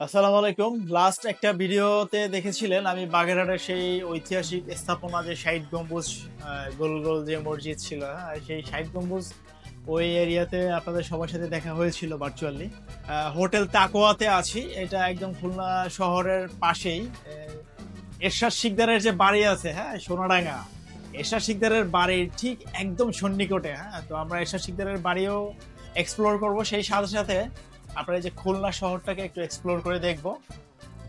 আসসালামু আলাইকুম। লাস্ট একটা ভিডিওতে দেখেছিলেন আমি বাগেরহাটের সেই ঐতিহাসিক স্থাপনা যে ষাট গম্বুজ গোল গোল যে মসজিদ ছিল হ্যাঁ, সেই ষাট গম্বুজ ওই এরিয়াতে আপনাদের সবার সাথে দেখা হয়েছিল ভার্চুয়ালি হোটেল তাকোয়াতে আছি। এটা একদম খুলনা শহরের পাশেই। এরশাদ শিকদারের যে বাড়ি আছে হ্যাঁ? সোনাডাঙ্গা। এরশাদ শিকদারের বাড়ির ঠিক একদম সন্নিকটে হ্যাঁ? তো আমরা এরশাদ শিকদারের বাড়িও এক্সপ্লোর করব। সেই সাথে সাথে আপনারা এই যে খুলনা শহরটাকে একটু এক্সপ্লোর করে দেখব।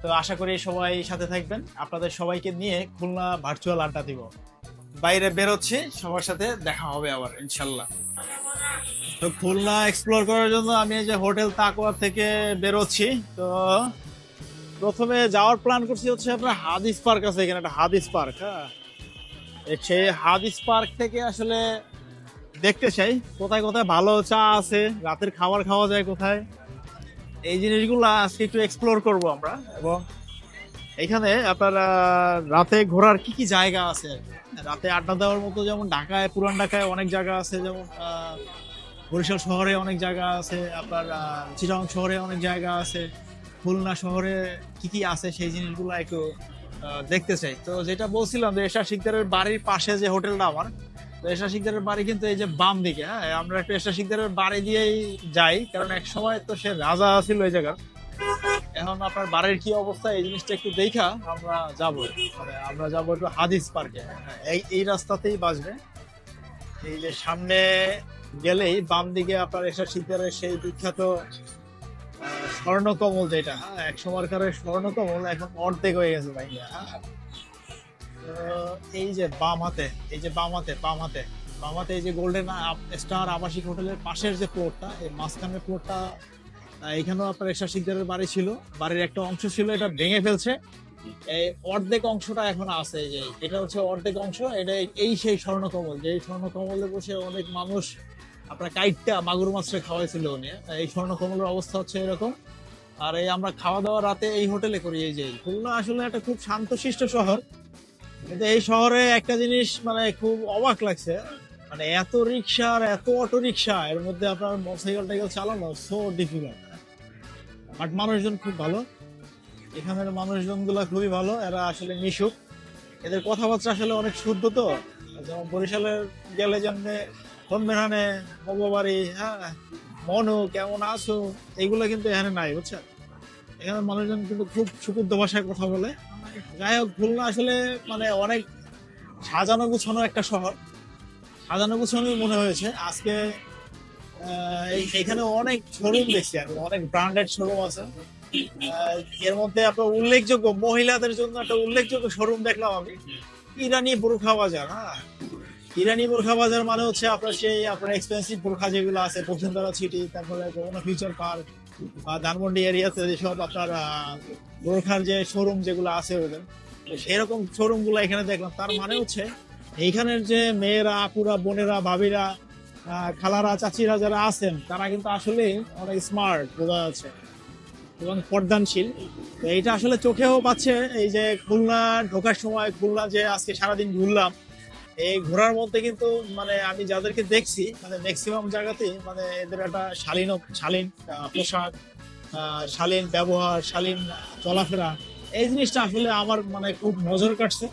তো আশা করি সবাই সাথে থাকবেন। আপনাদের সবাইকে নিয়ে খুলনা ভার্চুয়াল আড্ডা দিব। বাইরে বেরোচ্ছি সবার সাথে দেখা হবে আবার, ইনশাল্লাহ। তো খুলনা এক্সপ্লোর করার জন্য আমি এই যে হোটেল তাকোয়া থেকে বেরোচ্ছি তো প্রথমে যাওয়ার প্ল্যান করছি হচ্ছে আপনার হাদিস পার্ক আছে এখানে, একটা হাদিস পার্ক হ্যাঁ। সেই হাদিস পার্ক থেকে আসলে দেখতে চাই, কোথায় কোথায় ভালো চা আছে, রাতের খাবার খাওয়া যায় কোথায়। এই জিনিসগুলো আজকে একটু এক্সপ্লোর করব আমরা এবং এখানে আপনার রাতে ঘোরার কি কি জায়গা আছে? রাতে আড্ডা দেওয়ার মতো যেমন ঢাকায়, পুরান ঢাকায় অনেক জায়গা আছে, যেমন বরিশাল শহরে অনেক জায়গা আছে, আপনার চিটাং শহরে অনেক জায়গা আছে, খুলনা শহরে কি কি আছে সেই জিনিসগুলো একটু দেখতে চাই। তো যেটা বলছিলাম যে এশা শিকদারের বাড়ির পাশে যে হোটেলটা আমার তো এশা শিকদারের বাড়ি কিন্তু এই যে বাম দিকে হ্যাঁ? আমরা একটু এশা শিকদারের বাড়ি দিয়েই যাই কারণ এক সময় তো সে রাজা ছিল এই জায়গার। এখন আপনার বাড়ির কি অবস্থা এই জিনিসটা একটু দেখা আমরা যাব। মানে আমরা যাব একটু হাদিস পার্কে। এই এই রাস্তাতেই বাসবে এই যে সামনে গেলেই বাম দিকে আপনার এসা শিকদারের সেই বিখ্যাত স্বর্ণকমল যেটা হ্যাঁ, এক সময়কার স্বর্ণকমল এখন অর্ধেক হয়ে গেছে ভাই হ্যাঁ এই যে বাম হাতে, এই যে বাম হাতে বাম হাতে বাম হাতে এই যে গোল্ডেন স্টার আবাসিক হোটেলের পাশের যে ফ্লোরটা এই মাঝখানের ফ্লোরটা এখানেও আপনার এসা শিকদারের বাড়ি ছিল। বাড়ির একটা অংশ ছিল, এটা ভেঙে ফেলছে। এই অর্ধেক অংশটা এখন আছে যে, এটা হচ্ছে অর্ধেক অংশ, এটা এই সেই স্বর্ণকমল, যে এই স্বর্ণকমলে বসে অনেক মানুষ আপনার কাইটটা মাগুর মাছটা খাওয়াইছিল উনি। এই স্বর্ণকমলের অবস্থা হচ্ছে এরকম। আর এই আমরা খাওয়া দাওয়া রাতে এই হোটেলে করি, এই যে, খুলনা আসলে একটা খুব শান্তশিষ্ট শহর। কিন্তু এই শহরে একটা জিনিস মানে খুব অবাক লাগছে। মানে এত রিক্সা আর এত অটো রিক্সা এর মধ্যে আপনার মোটরসাইকেল টাইকেল চালানো সো ডিফিকাল্ট বাট মানুষজন খুব ভালো। এখানের মানুষজনগুলা খুবই ভালো, এরা আসলে মিশুক। এদের কথাবার্তা আসলে অনেক শুদ্ধ তো। যেমন বরিশালের গেলে যেমন ফোন বেড়ানে বাড়ি হ্যাঁ মনু, কেমন আছো এইগুলো কিন্তু এখানে নাই, বুঝছেন? এখানে মানুষজন কিন্তু খুব সুশুদ্ধ ভাষায় কথা বলে। যাই হোক, খুলনা আসলে মানে অনেক সাজানো গুছানো একটা শহর। সাজানো গুছানো মনে হয়েছে। আজকে এখানে অনেক শোরুম দেখছি আর অনেক ব্র্যান্ডেড শোরুম আছে। এর মধ্যে আপনার উল্লেখযোগ্য মহিলাদের জন্য একটা উল্লেখযোগ্য শোরুম দেখলাম আমি। ইরানি বোরখা বাজার হ্যাঁ? ইরানি বোরখা বাজার মানে হচ্ছে আপনার সেই, আপনার এক্সপেন্সিভ বোরখা যেগুলো আছে, বসুন্ধরা সিটি তারপরে কোনো ফিউচার পার্ক ধানমন্ডি এরিয়াতে যেসব আপনার আহ, বোরখার যে শোরুম যেগুলো আছে ওদের সেরকম শোরুমগুলো এখানে দেখলাম। তার মানে হচ্ছে এইখানের যে মেয়েরা আপুরা বোনেরা ভাবিরা খালারা চাচিরা যারা আছেন তারা কিন্তু আসলে অনেক স্মার্ট বোঝা যাচ্ছে এবং পর্দানশীল। এইটা আসলে চোখেও পাচ্ছে এই যে খুলনা ঢোকার সময় খুলনা যে আজকে সারাদিন ঘুরলাম এই ঘোরার মধ্যে কিন্তু মানে আমি যাদেরকে দেখছি মানে ম্যাক্সিমাম জায়গাতেই মানে এদের একটা শালীন শালীন পোশাক শালীন ব্যবহার, শালীন চলাফেরা। এই জিনিসটা আসলে আমার মানে খুব নজর কাটছে।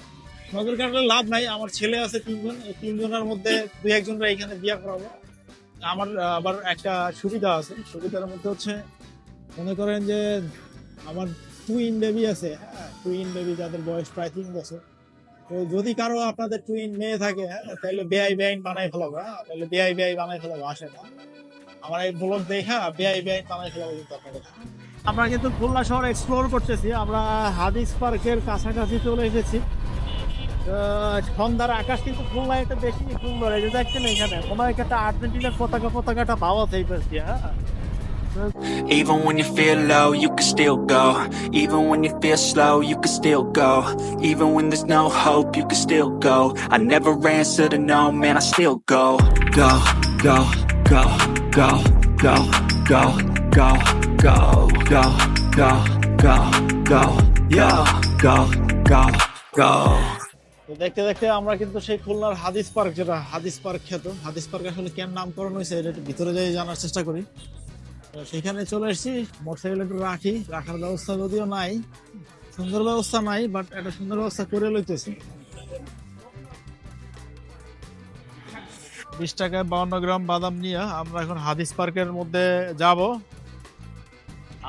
নজর কাটলে লাভ নাই। আমার ছেলে আছে তিনজন তিনজনের মধ্যে দুই একজনরা এখানে বিয়ে করাবো। আমার আবার একটা সুবিধা আছে। সুবিধার মধ্যে হচ্ছে, মনে করেন যে আমার টুইন বেবি আছে হ্যাঁ টুইন বেবি যাদের বয়স প্রায় তিন বছর। যদি কারও আপনাদের টুইন মেয়ে থাকে, তাহলে বেআই বেআইন বানাই ফেলাবো হ্যাঁ? তাহলে বেআই বেআই বানাই ফেলাবো, আসে না। আমার এই ব্লগ দেখা, বেআই বেআইন বানাই ফেলাবো কিন্তু আপনাদের। আমরা কিন্তু খুলনা শহর এক্সপ্লোর করতেছি, আমরা হাদিস পার্কের কাছাকাছি চলে এসেছি। সন্ধ্যার আকাশ কিন্তু খুলনা একটা বেশি সুন্দর, এই যে দেখছেন এখানে, কোনো একটা আর্জেন্টিনার পতাকা পতাকাটা পাওয়া পারছি হ্যাঁ? Even when you feel low, you can still go. Even when you feel slow, you can still go. Even when there's no hope, you can still go. I never answer to no, man, I still go. Go, go, go, go, go, go, go, go, go, go, go, go, yo, go, go, go. তো দেখতে দেখতে আমরা কিন্তু সেই খুলনার হাদিস park যেটা হাদিস পার্ক খ্যাত হাদিস পার্ক আসলে কেন নামকরণ হয়েছে এটা ভিতরে যাই জানার চেষ্টা করি সেখানে চলে এসেছি মোটরসাইকেল একটু রাখি, রাখার ব্যবস্থা যদিও নাই। সুন্দর ব্যবস্থা নাই বাট একটা সুন্দর ব্যবস্থা করে লইতেছি। বিশ টাকায় বাউন্ন গ্রাম বাদাম নিয়ে আমরা এখন হাদিস পার্কের মধ্যে যাব।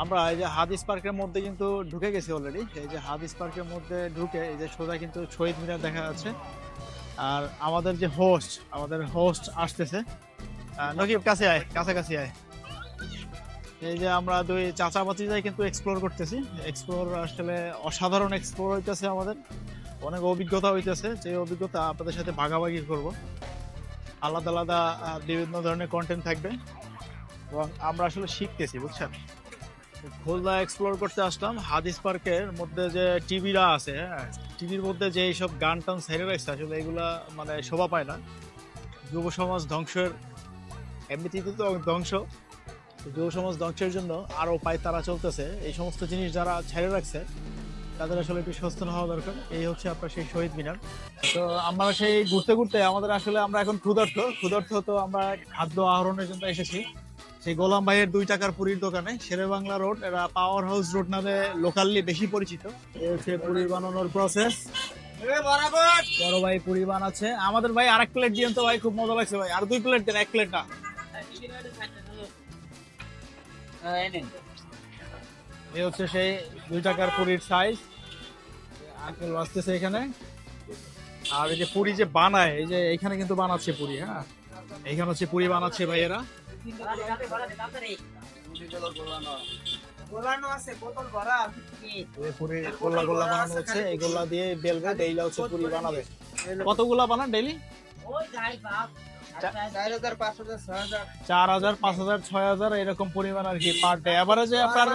আমরা এই যে হাদিস পার্কের মধ্যে কিন্তু ঢুকে গেছি অলরেডি এই যে হাদিস পার্কের মধ্যে ঢুকে এই যে সোজা কিন্তু শহীদ মিনার দেখা যাচ্ছে। আর আমাদের যে হোস্ট আমাদের হোস্ট আসতেছে। নকিব, কাছে আয়, কাছাকাছি আয়। এই যে আমরা দুই চাচা বাচি যাই কিন্তু এক্সপ্লোর করতেছি। এক্সপ্লোর আসলে অসাধারণ এক্সপ্লোর হইতেছে আমাদের। অনেক অভিজ্ঞতা হইতেছে। যে অভিজ্ঞতা আপনাদের সাথে ভাগাভাগি করব। আলাদা আলাদা বিভিন্ন ধরনের কন্টেন্ট থাকবে। এবং আমরা আসলে শিখতেছি, বুঝছেন? খুলনা এক্সপ্লোর করতে আসলাম। হাদিস পার্কের মধ্যে যে টিভিরা আছে হ্যাঁ? টিভির মধ্যে যে এইসব গান টান সেরে রাখছে, আসলে এগুলা মানে শোভা পায় না। যুব সমাজ ধ্বংসের এমনিতেই তো ধ্বংস। যুব সমাজ ধ্বংসের জন্য আরও পায় তারা চলতেছে। এই সমস্ত জিনিস যারা ছেড়ে রাখছে তাদের আসলে একটু সচেতন হওয়া দরকার। এই হচ্ছে আপনার সেই শহীদ মিনার। তো আমরা সেই ঘুরতে ঘুরতে আমাদের আসলে আমরা এখন ক্ষুধার্ত। ক্ষুধার্ত তো আমরা খাদ্য আহরণের জন্য এসেছি। সেই গোলাম ভাইয়ের দুই টাকার পুরীর দোকানে শেরে বাংলা রোড এরা পাওয়ার হাউস রোড নামে লোকালি বেশি পরিচিত। এই হচ্ছে পুরি বানানোর প্রসেস বড় ভাই পুরি বানাচ্ছে। আমাদের ভাই আরেক প্লেট দিয়েন তো ভাই খুব মজা লাগছে ভাই। আর দুই প্লেট দেন এক প্লেট না। এই হচ্ছে সেই দুই টাকার পুরির সাইজ আঙ্কেল আসতেছে এখানে। আর এই যে পুরি যে বানায় এই যে এখানে কিন্তু বানাচ্ছে পুরি হ্যাঁ? এইখানে হচ্ছে পুরি বানাচ্ছে ভাইয়েরা। এই পুরি গোল্লা গোল্লা বানানো হচ্ছে এই গোল্লা দিয়ে বেলবে ডেইলা হচ্ছে পুরি বানাবে। কতগুলা বানান ডেইলি চার হাজার পাঁচ হাজার ছয় হাজার এরকম পরিমাণ আর কি পার ডে এভারেজে আপনার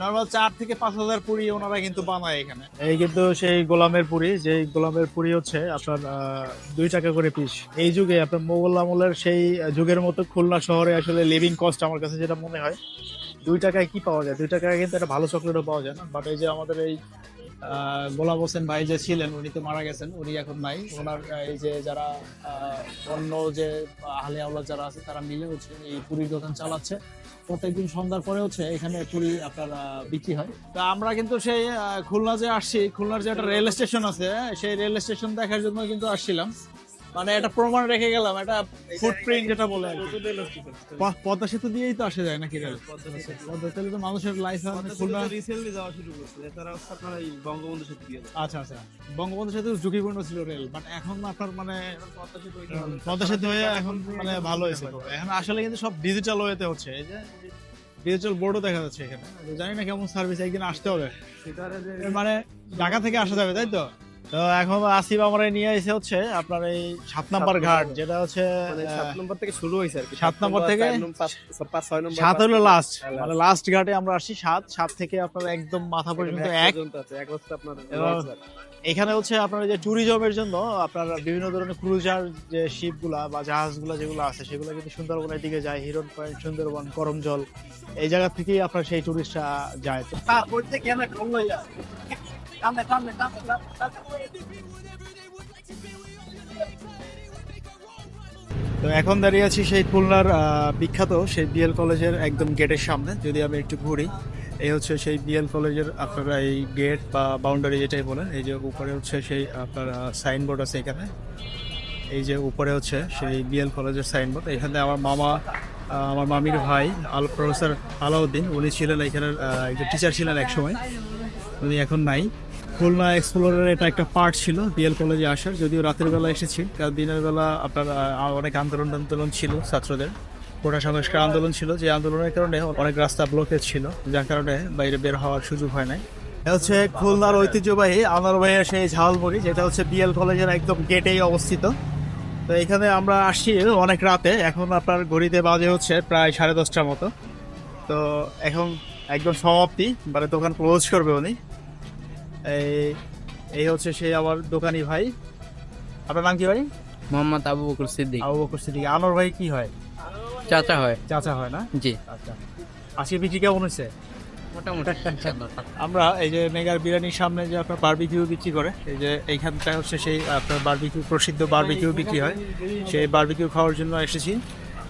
নর্মাল চার থেকে পাঁচ হাজার পুরি ওনারা কিন্তু বানায় এখানে। এই কিন্তু সেই গোলামের পুরি যে গোলামের পুরি হচ্ছে আপনার দুই টাকা করে পিস এই যুগে আপনার মোগল আমলের সেই যুগের মতো খুলনা শহরে আসলে লিভিং কস্ট আমার কাছে যেটা মনে হয় দুই টাকায় কি পাওয়া যায়? দুই টাকায় কিন্তু একটা ভালো চকলেটও পাওয়া যায় না। বাট এই যে আমাদের এই গোলাম হোসেন ভাই যে ছিলেন, উনি তো মারা গেছেন, উনি এখন নাই। ওনার এই যে যারা অন্য যে আহলে আওলা যারা আছে, তারা মিলে হচ্ছে এই পুরীর দোকান চালাচ্ছে। প্রত্যেকদিন সন্ধ্যার পরে হচ্ছে এখানে পুরি আপনার বিক্রি হয়। তো আমরা কিন্তু সেই খুলনা যে আসছি, খুলনার যে একটা রেল স্টেশন আছে, সেই রেল স্টেশন দেখার জন্য কিন্তু আসছিলাম। মানে একটা প্রমাণ রেখে গেলাম একটা ফুটপ্রিন্ট যেটা বলে পদ্মা সেতু দিয়েই তো আসা যায় নাকি? পদ্মা সেতু। তো মানুষের লাইফ খুলনা রিসেন্টলি যাওয়া শুরু করছে। আপনার এই বঙ্গবন্ধু সেতু দিয়ে আচ্ছা আচ্ছা। বঙ্গবন্ধু সেতু ঝুঁকিপূর্ণ ছিল রেল বাট এখন আপনার মানে পদ্মা সেতু হয়ে এখন মানে ভালো হয়েছে এখন আসলে কিন্তু সব ডিজিটাল ওয়েতে হচ্ছে। এই যে ডিজিটাল বোর্ডও দেখা যাচ্ছে এখানে। জানি না কেমন সার্ভিস একদিন আসতে হবে। মানে ঢাকা থেকে আসা যাবে তাই তো? তো এখন আসিফ আমরা নিয়ে এসে হচ্ছে আপনার এই সাত নাম্বার ঘাট যেটা হচ্ছে মানে সাত নম্বর থেকে শুরু হয়েছে আর কি। সাত নম্বর থেকে? ছয় নম্বর সাত হলো লাস্ট হ্যাঁ, মানে লাস্ট ঘাটে আমরা আসছি সাত সাত থেকে আপনার একদম মাথা পর্যন্ত এক। হচ্ছে আপনার। এখানে হচ্ছে আপনার এই যে ট্যুরিজমের জন্য আপনার বিভিন্ন ধরনের ক্রুজার যে শিপগুলা বা জাহাজগুলো যেগুলো আছে সেগুলো কিন্তু সুন্দরবনের দিকে যায় হিরন পয়েন্ট সুন্দরবন করমজল এই জায়গা থেকেই আপনার সেই টুরিস্টরা যায়। তো এখন দাঁড়িয়ে আছি সেই খুলনার বিখ্যাত সেই বিএল কলেজের একদম গেটের সামনে। যদি আমি একটু ঘুরি, এই হচ্ছে সেই বিএল কলেজের আপনারা এই গেট বা বাউন্ডারি যেটাই বলেন, এই যে উপরে হচ্ছে সেই আপনার সাইনবোর্ড আছে এখানে। এই যে উপরে হচ্ছে সেই বিএল কলেজের সাইনবোর্ড এখানে আমার মামা আমার মামির ভাই আল, প্রফেসর আলাউদ্দিন, উনি ছিলেন এখানের একজন টিচার ছিলেন এক সময় উনি এখন নাই। খুলনা এক্সপ্লোরের এটা একটা পার্ট ছিল বিএল কলেজে আসার। যদিও রাতের বেলা এসেছি, কারণ দিনের বেলা আপনার অনেক আন্দোলন আন্দোলন ছিল ছাত্রদের। কোটা সংস্কার আন্দোলন ছিল, যে আন্দোলনের কারণে অনেক রাস্তা ব্লকেজ ছিল, যার কারণে বাইরে বের হওয়ার সুযোগ হয় নাই। হচ্ছে খুলনার ঐতিহ্যবাহী আনার ভাইয়ের সেই ঝালমুড়ি, যেটা হচ্ছে বিএল কলেজের একদম গেটেই অবস্থিত। তো এখানে আমরা আসছি অনেক রাতে, এখন আপনার ঘড়িতে বাজে হচ্ছে প্রায় সাড়ে দশটার মতো। তো এখন একদম সমাপ্তি মানে দোকান ক্লোজ করবে উনি। এই এই হচ্ছে সেই আমার দোকানি ভাই। আপনার নাম কি ভাই? মোহাম্মদ আবু বকর সিদ্দিক। আবু বকর সিদ্দিক। আনোর ভাই কি হয়? চাচা হয়। চাচা হয় না? জি। আচ্ছা। আজকে বিক্রি কেমন হয়েছে? আমরা এই যে মেগার বিরিয়ানির সামনে যে আপনার বারবিকিউ বিক্রি করে এই যে এইখানটা হচ্ছে সেই আপনার বারবিকিউ প্রসিদ্ধ বারবিকিউ বিক্রি হয়। সেই বারবিকিউ খাওয়ার জন্য এসেছি।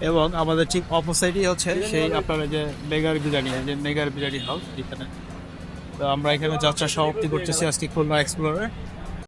এবং আমাদের ঠিক অপোসাইডই হচ্ছে সেই আপনার এই যে মেগার বিরিয়ানি যে মেগার বিরিয়ানি হাউস এখানে আমরা এখানে যাত্রা সমাপ্তি করতেছি আজকে খুলনা এক্সপ্লোরে